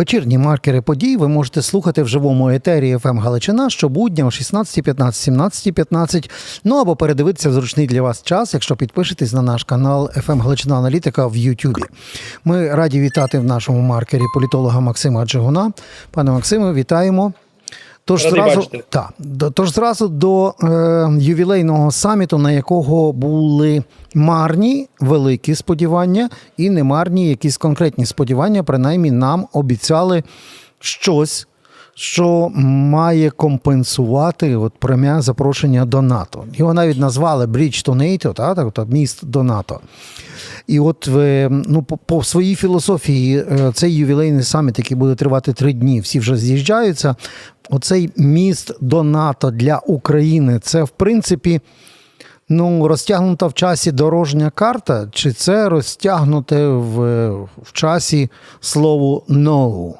Вечірні маркери подій ви можете слухати в живому етері ФМ Галичина щобудня о 16.15, 17.15, ну або передивитися в зручний для вас час, якщо підпишетесь на наш канал ФМ Галичина Аналітика в Ютубі. Ми раді вітати в нашому маркері політолога Максима Джигуна. Пане Максиме, вітаємо. Тож зразу, бачити. та, до- тож зразу до е, ювілейного саміту, на якого були марні великі сподівання і немарні якісь конкретні сподівання, принаймні нам обіцяли щось, що має компенсувати от пряме запрошення до НАТО. Його навіть назвали Bridge to NATO, та, так, тобто міст до НАТО. І от ви, ну, по, по своїй філософії е, цей ювілейний саміт, який буде тривати три дні, всі вже з'їжджаються. Оцей міст до НАТО для України це в принципі ну, розтягнута в часі дорожня карта, чи це розтягнуте в, в часі слово «no»?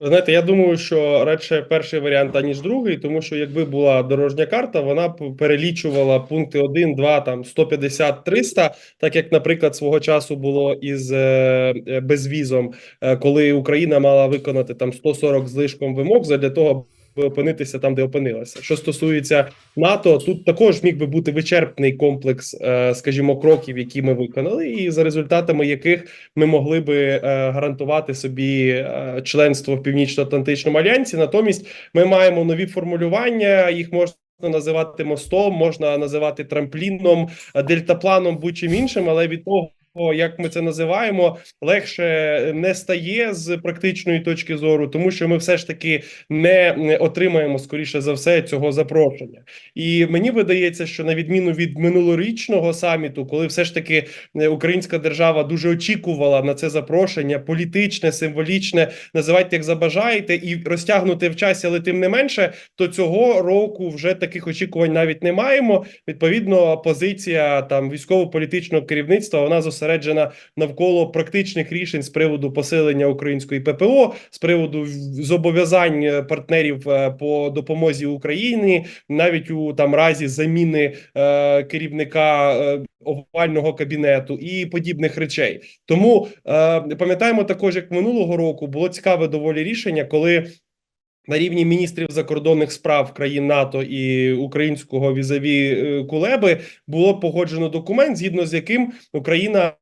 Знаєте, я думаю, що радше перший варіант, аніж другий, тому що якби була дорожня карта, вона б перелічувала пункти 1, 2, там 150, 300, так як, наприклад, свого часу було із е, е, безвізом, е, коли Україна мала виконати там 140 з лишком вимог для того, опинитися там, де опинилася. Що стосується НАТО, тут також міг би бути вичерпний комплекс, е, скажімо, кроків, які ми виконали, і за результатами яких ми могли би е, гарантувати собі е, членство в Північно-Атлантичному альянсі. Натомість ми маємо нові формулювання, їх можна. Називати мостом, можна називати трампліном, дельтапланом, будь-чим іншим, але від того, як ми це називаємо, легше не стає з практичної точки зору, тому що ми все ж таки не отримаємо скоріше за все цього запрошення. І мені видається, що на відміну від минулорічного саміту, коли все ж таки е, українська держава дуже очікувала на це запрошення, політичне, символічне, називайте як забажаєте, і розтягнути в часі, але тим не менше, то цього року вже таких очікувань навіть не маємо. Відповідно, позиція там військово-політичного керівництва вона зосереджена навколо практичних рішень з приводу посилення української ППО, з приводу зобов'язань е, партнерів е, по допомозі Україні, навіть у там разі заміни е, керівника е, овального кабінету і подібних речей. Тому е, пам'ятаємо також, як минулого року було цікаве доволі рішення, коли. На рівні міністрів закордонних справ країн НАТО і українського візаві е, Кулеби було погоджено документ, згідно з яким Україна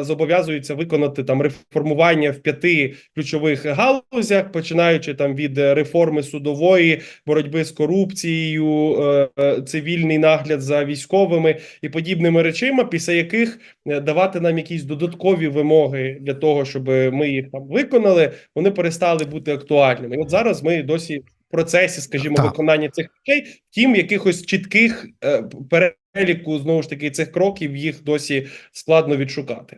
зобов'язується виконати там реформування в п'яти ключових галузях, починаючи там від реформи судової, боротьби з корупцією, е, е, цивільний нагляд за військовими і подібними речима, після яких е, давати нам якісь додаткові вимоги для того, щоб ми їх там виконали, вони перестали бути актуальними. І от зараз ми досі процесі, скажімо, Так. виконання цих речей, втім, якихось чітких е, переліку знову ж таки цих кроків їх досі складно відшукати.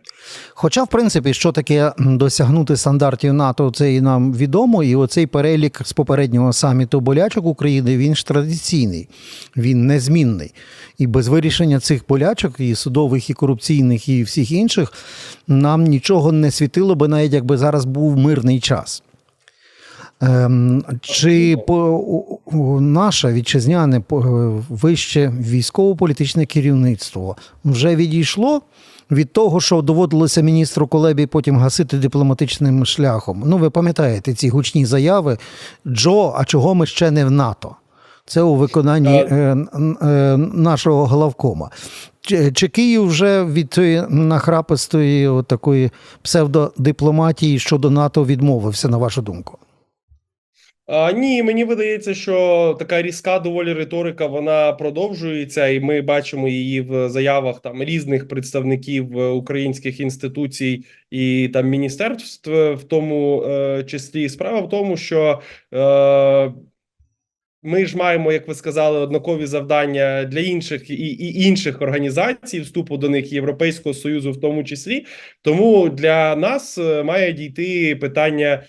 Хоча, в принципі, що таке досягнути стандартів НАТО, це і нам відомо. І оцей перелік з попереднього саміту болячок України він ж традиційний, він незмінний. І без вирішення цих болячок, і судових, і корупційних, і всіх інших, нам нічого не світило би, навіть якби зараз був мирний час. Ем, чи по, наше вітчизняне вище військово-політичне керівництво вже відійшло від того, що доводилося міністру Колебі потім гасити дипломатичним шляхом? Ну, ви пам'ятаєте ці гучні заяви Джо, а чого ми ще не в НАТО? Це у виконанні е, е, нашого главкома. Чи, чи Київ вже від цієї нахрапистої такої псевдодипломатії щодо НАТО відмовився, на вашу думку? Ні, мені видається, що така різка доволі риторика вона продовжується, і ми бачимо її в заявах там різних представників е, українських інституцій і там міністерств, в тому е, числі. Справа в тому, що е, ми ж маємо, як ви сказали, однакові завдання для інших і, і інших організацій, вступу до них Європейського союзу, в тому числі. Тому для нас е, має дійти питання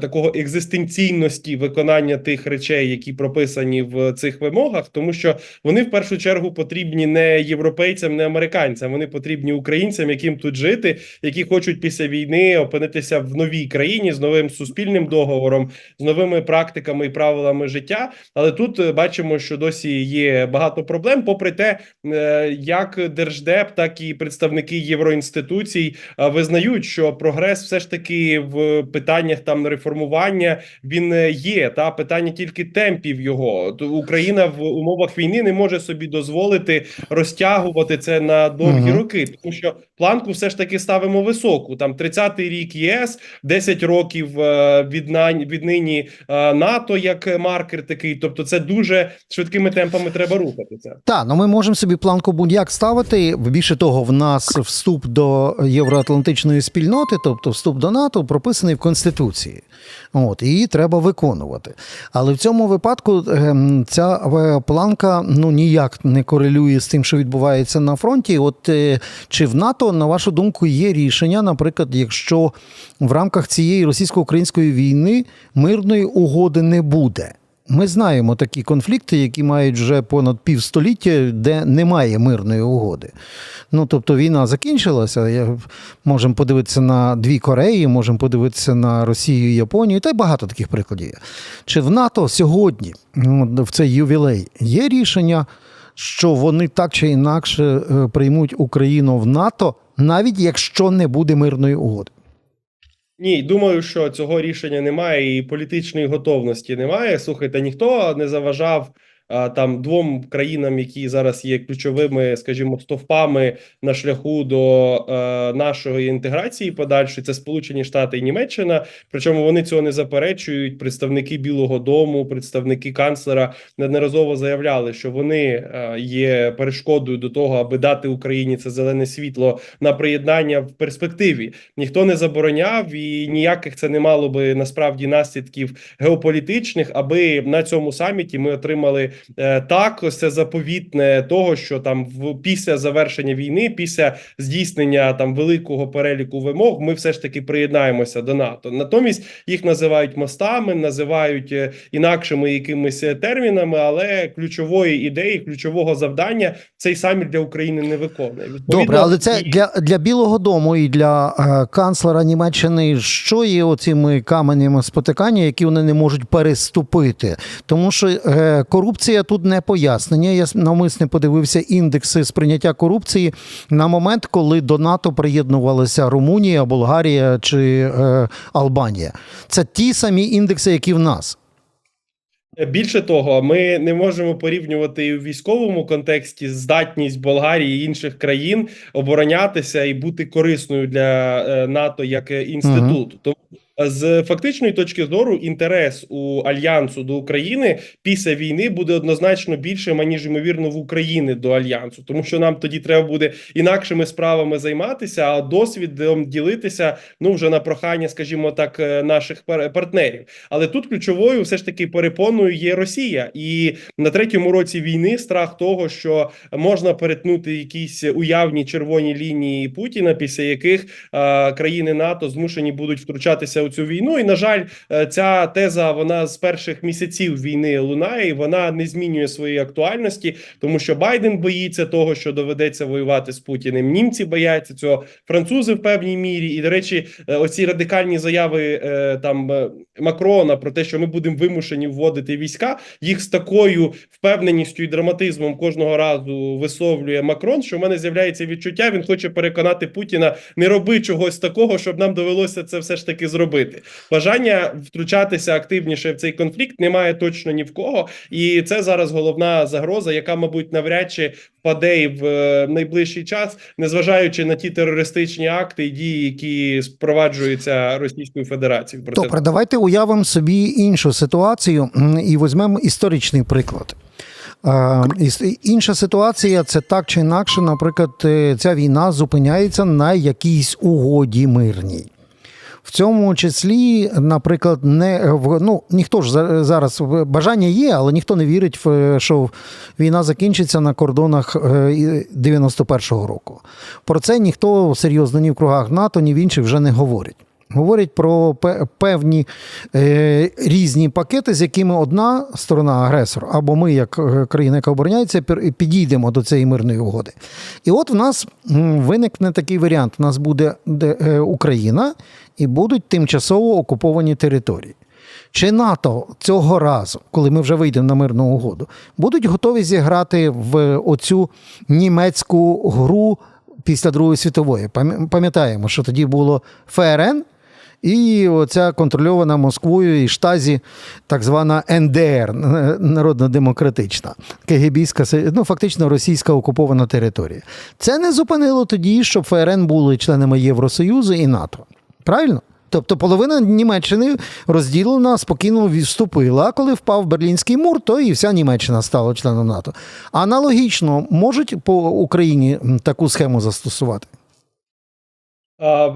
такого екзистенційності виконання тих речей, які прописані в цих вимогах, тому що вони в першу чергу потрібні не європейцям, не американцям. Вони потрібні українцям, яким тут жити, які хочуть після війни опинитися в новій країні з новим суспільним договором, з новими практиками і правилами життя. Але тут е, бачимо, що досі є багато проблем, попри те, е, як держдеп, так і представники євроінституцій визнають, що прогрес все ж таки в питаннях там реформування він е, є. Та питання тільки темпів його. Україна в умовах війни не може собі дозволити розтягувати це на довгі Мгм. роки, тому що планку все ж таки ставимо високу. Там 30-й рік ЄС, 10 років е, від віднині е, НАТО як маркер такий. Тобто, це дуже швидкими темпами треба рухатися. Так, ну ми можемо собі планку будь-як ставити. Більше того, в нас вступ до євроатлантичної спільноти, тобто вступ до НАТО, прописаний в Конституції. От, її треба виконувати. Але в цьому випадку ем, ця е, планка ну, ніяк не корелює з тим, що відбувається на фронті. От е, чи в НАТО, на вашу думку, є рішення, наприклад, якщо в рамках цієї російсько-української війни мирної угоди не буде? Ми знаємо такі конфлікти, які мають вже понад півстоліття, де немає мирної угоди. Ну тобто війна закінчилася. Можемо подивитися на дві Кореї, можемо подивитися на Росію і Японію, та й багато таких прикладів. Чи в НАТО сьогодні, в цей ювілей, є рішення, що вони так чи інакше е, приймуть Україну в НАТО, навіть якщо не буде мирної угоди? Ні, думаю, що цього рішення немає і політичної готовності немає. Слухайте, ніхто не заважав там двом країнам, які зараз є ключовими, скажімо, стовпами на шляху до е, нашої інтеграції подальшої. Це Сполучені Штати і Німеччина. Причому вони цього не заперечують. Представники Білого Дому, представники канцлера неодноразово заявляли, що вони е, є перешкодою до того, аби дати Україні це зелене світло на приєднання в перспективі ніхто не забороняв, і ніяких це не мало би насправді наслідків геополітичних, аби на цьому саміті ми отримали так, ось це заповітне того, що там в після завершення війни, після здійснення там великого переліку вимог, ми все ж таки приєднаємося до НАТО. Натомість їх називають мостами, називають е, інакшими якимись е, термінами, але ключової ідеї, ключового завдання цей саміт для України не виконує. Відповідно, Добре, але це для, для Білого Дому і для е, канцлера Німеччини, що є оцими каменями спотикання, які вони не можуть переступити. Тому що е, корупція тут не пояснення. Я навмисне подивився індекси сприйняття корупції на момент, коли до НАТО приєднувалися Румунія, Болгарія чи е, Албанія. Це ті самі індекси, які в нас. Більше того, ми не можемо порівнювати і в військовому контексті здатність Болгарії і інших країн оборонятися і бути корисною для е, НАТО як е, інституту. Тому з фактичної точки зору інтерес у альянсу до України після війни буде однозначно більшим, аніж ймовірно в Україні до альянсу, тому що нам тоді треба буде інакшими справами займатися, а досвідом ділитися ну вже на прохання, скажімо так, е, наших партнерів. Але тут ключовою все ж таки перепоною є Росія, і на третьому році війни страх того, що можна перетнути якісь уявні червоні лінії Путіна, після яких е, країни НАТО змушені будуть втручатися у цю війну. І на жаль, е, ця теза вона з перших місяців війни лунає, і вона не змінює своєї актуальності, тому що Байден боїться того, що доведеться воювати з Путіним. Німці бояться цього, французи в певній мірі. І до речі, е, оці радикальні заяви е, там Макрона про те, що ми будемо вимушені вводити війська, їх з такою впевненістю і драматизмом кожного разу висловлює Макрон. Що в мене з'являється відчуття, він хоче переконати Путіна не роби чогось такого, щоб нам довелося це все ж таки зробити. Бажання втручатися активніше в цей конфлікт немає точно ні в кого, і це зараз головна загроза, яка, мабуть, навряд чи впаде в е, найближчий час, незважаючи на ті терористичні акти і дії, які спроваджуються Російською Федерацією. Добре, давайте уявимо собі іншу ситуацію і візьмемо історичний приклад. Е, Інша ситуація це так чи інакше, наприклад, е, ця війна зупиняється на якійсь угоді мирній. В цьому числі, наприклад, не в- ну ніхто ж за- зараз бажання є, але ніхто не вірить в що війна закінчиться на кордонах е, і 91-го року. Про це ніхто серйозно ні в кругах НАТО, ні в інших вже не говорить. Говорять про певні е, різні пакети, з якими одна сторона агресор, або ми, як е, країна, яка обороняється, підійдемо до цієї мирної угоди. І от в нас виникне такий варіант: у нас буде е, Україна і будуть тимчасово окуповані території. Чи НАТО цього разу, коли ми вже вийдемо на мирну угоду, будуть готові зіграти в оцю німецьку гру після Другої світової? Пам- Пам'ятаємо, що тоді було ФРН і оця контрольована Москвою і штазі, так звана НДР, народно-демократична, КГБська, се- ну фактично російська окупована територія. Це не зупинило тоді, щоб ФРН були членами Євросоюзу і НАТО. Правильно? Тобто половина Німеччини розділена, спокійно відступила. Коли впав Берлінський мур, то і вся Німеччина стала членом НАТО. Аналогічно можуть по Україні таку схему застосувати.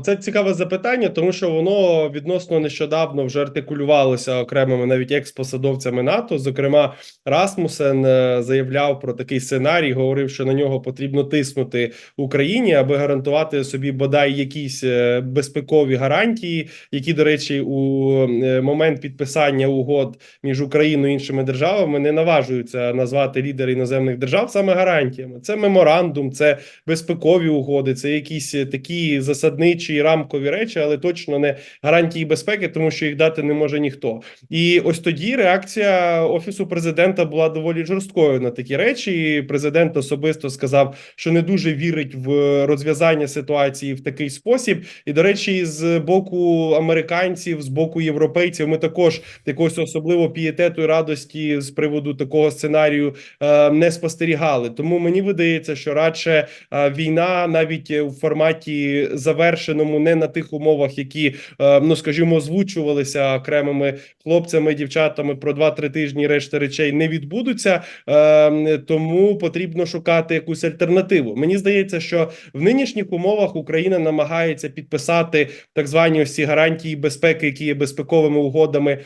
Це цікаве запитання, тому що воно відносно нещодавно вже артикулювалося окремими навіть експосадовцями НАТО. Зокрема, Расмусен е, заявляв про такий сценарій, говорив, що на нього потрібно тиснути Україні, аби гарантувати собі бодай якісь е, безпекові гарантії, які, до речі, у е, момент підписання угод між Україною і іншими державами не наважуються назвати лідери іноземних держав саме гарантіями. Це меморандум, це безпекові угоди, це якісь такі засадничі рамкові речі, але точно не гарантії безпеки, тому що їх дати не може ніхто. І ось тоді реакція офісу президента була доволі жорсткою на такі речі. І Президент особисто сказав, що не дуже вірить в розв'язання ситуації в такий спосіб. І до речі, з боку американців, з боку європейців, ми також якогось особливо пієтету і радості з приводу такого сценарію е, не спостерігали. Тому мені видається, що радше е, війна навіть у форматі завершеному не на тих умовах, які е, ну скажімо, озвучувалися окремими хлопцями, дівчатами про 2-3 тижні. Решта речей не відбудуться, е, тому потрібно шукати якусь альтернативу. Мені здається, що в нинішніх умовах Україна намагається підписати так звані ось ці гарантії безпеки, які є безпековими угодами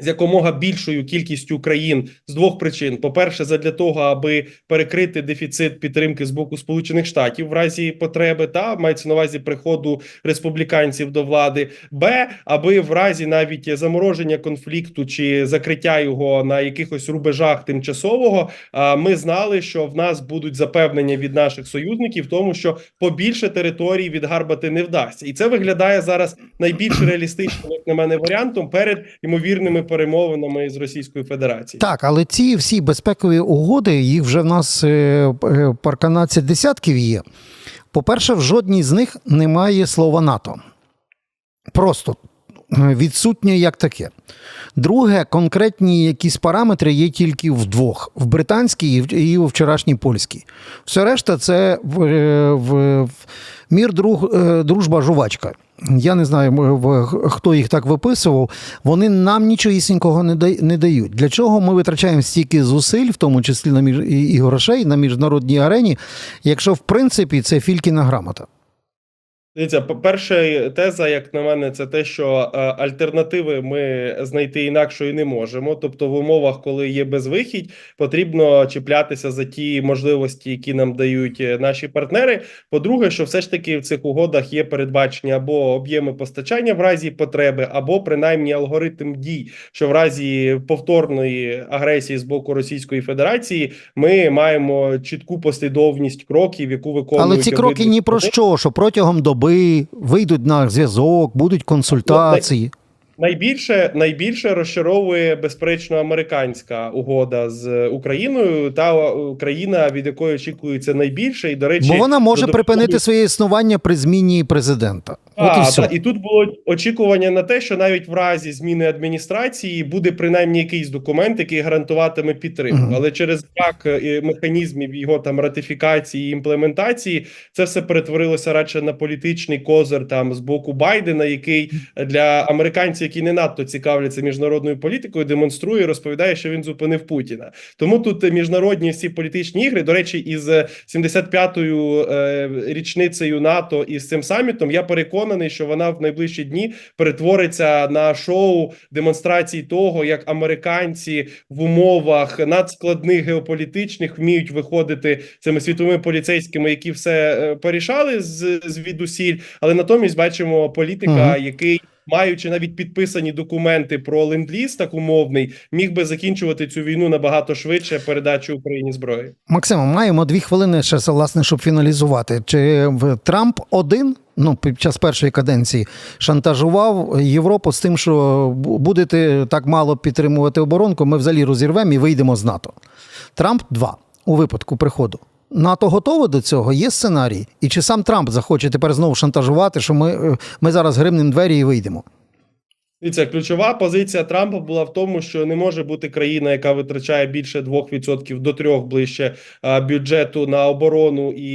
з якомога більшою кількістю країн з двох причин: по-перше, задля того, аби перекрити дефіцит підтримки з боку Сполучених Штатів в разі потреби, та мається на увазі приходу республіканців до влади, б аби в разі навіть замороження конфлікту чи закриття його на якихось рубежах тимчасового, а, ми знали, що в нас будуть запевнення від наших союзників, тому що побільше територій відгарбати не вдасться, і це виглядає зараз найбільш реалістичним, як на мене, варіантом перед ймовірними перемовинами з Російською Федерацією. Так, але ці всі безпекові угоди, їх вже в нас е, е, парканадцять десятків є. По-перше, в жодній з них немає слова НАТО. Просто відсутнє як таке. Друге, конкретні якісь параметри є тільки в двох: в британській і в- вчорашній польській. Все решта це в, е, в, в мір друг, е, дружба жувачка. Я не знаю, хто їх так виписував. Вони нам нічогісінького не дають. Для чого ми витрачаємо стільки зусиль, в тому числі на між і грошей на міжнародній арені, якщо в принципі це фількіна грамота. Дивіться, перша теза, як на мене, це те, що е, альтернативи ми знайти інакшої не можемо. Тобто, в умовах, коли є безвихідь, потрібно чіплятися за ті можливості, які нам дають е, наші партнери. По-друге, що все ж таки в цих угодах є передбачені або об'єми постачання в разі потреби, або принаймні алгоритм дій, що в разі повторної агресії з боку Російської Федерації ми маємо чітку послідовність кроків, яку виконують Але ці кроки ні про що, що протягом доби вийдуть на зв'язок, будуть консультації. Найбільше найбільше розчаровує безперечно американська угода з Україною, та Україна, від якої очікується найбільше, і до речі, Бо вона може додатково- припинити своє існування при зміні президента. От і все. та, і тут було очікування на те, що навіть в разі зміни адміністрації буде принаймні якийсь документ, який гарантуватиме підтримку. Мгм. Але через брак е, механізмів його там ратифікації і імплементації це все перетворилося радше на політичний козир там з боку Байдена, який для американців, які не надто цікавляться міжнародною політикою, демонструє, розповідає, що він зупинив Путіна. Тому тут е, міжнародні всі політичні ігри. До речі, із е, 75-ю е, річницею НАТО і з цим самітом я переконаний, що вона в найближчі дні перетвориться на шоу демонстрацій того, як американці в умовах надскладних геополітичних вміють виходити цими світовими поліцейськими, які все е, порішали з звідусіль, але натомість бачимо політика, який. Маючи навіть підписані документи про ленд-ліз так умовний, міг би закінчувати цю війну набагато швидше передачу Україні зброї. Максимо, маємо дві хвилини ще власне, щоб фіналізувати. Чи Трамп один? Ну, під час першої каденції шантажував Європу з тим, що будете так мало підтримувати оборонку, ми взагалі розірвемо і вийдемо з НАТО. Трамп два у випадку приходу. НАТО готове до цього, є сценарій. І чи сам Трамп захоче тепер знову шантажувати, що ми, е, ми зараз гримнемо двері і вийдемо? Дивіться, ключова позиція Трампа була в тому, що не може бути країна, яка витрачає більше 2% до 3% ближче бюджету на оборону і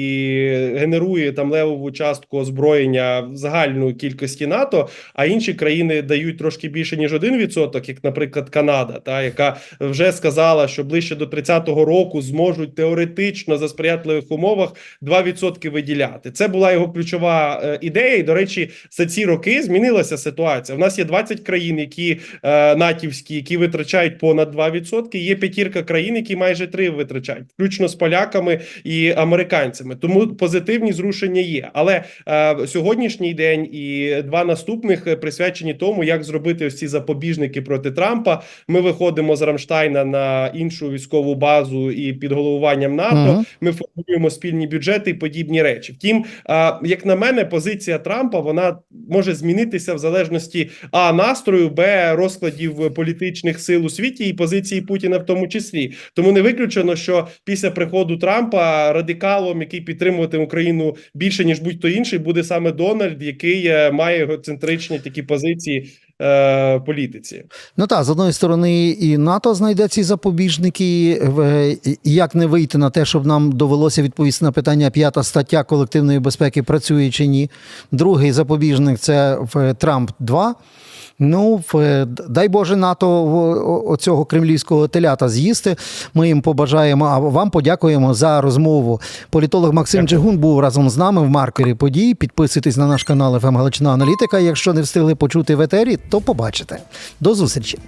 генерує там левову частку озброєння в загальної кількості НАТО. А інші країни дають трошки більше ніж 1%, як, наприклад, Канада, та яка вже сказала, що ближче до 30-го року зможуть теоретично за сприятливих умовах 2% виділяти. Це була його ключова е, ідея. І до речі, за ці роки змінилася ситуація. У нас є 20 країн, які е, натівські, які витрачають понад 2%. Є п'ятірка країн, які майже 3 витрачають, включно з поляками і американцями. Тому позитивні зрушення є. Але е, сьогоднішній день і два наступних е, присвячені тому, як зробити ось ці запобіжники проти Трампа. Ми виходимо з Рамштайна на іншу військову базу і під головуванням НАТО. Мгм. Ми формуємо спільні бюджети і подібні речі. Втім, а, як на мене, позиція Трампа вона може змінитися в залежності а настрою, б розкладів політичних сил у світі і позиції Путіна в тому числі. Тому не виключено, що після приходу Трампа радикалом, який підтримуватиме Україну більше ніж будь-хто інший, буде саме Дональд, який має має егоцентричні такі позиції е, політиці. Ну так, з одної сторони, і НАТО знайде ці запобіжники. в- Як не вийти на те, щоб нам довелося відповісти на питання п'ята стаття колективної безпеки працює чи ні. Другий запобіжник це в Трамп 2. Ну, в- дай Боже, НАТО в- оцього кремлівського телята з'їсти. Ми їм побажаємо, а вам подякуємо за розмову. Політолог Максим Джигун був разом з нами в маркері подій. Підписуйтесь на наш канал «ФМ Галичина Аналітика. Якщо не встигли почути в етері, то побачите. До зустрічі.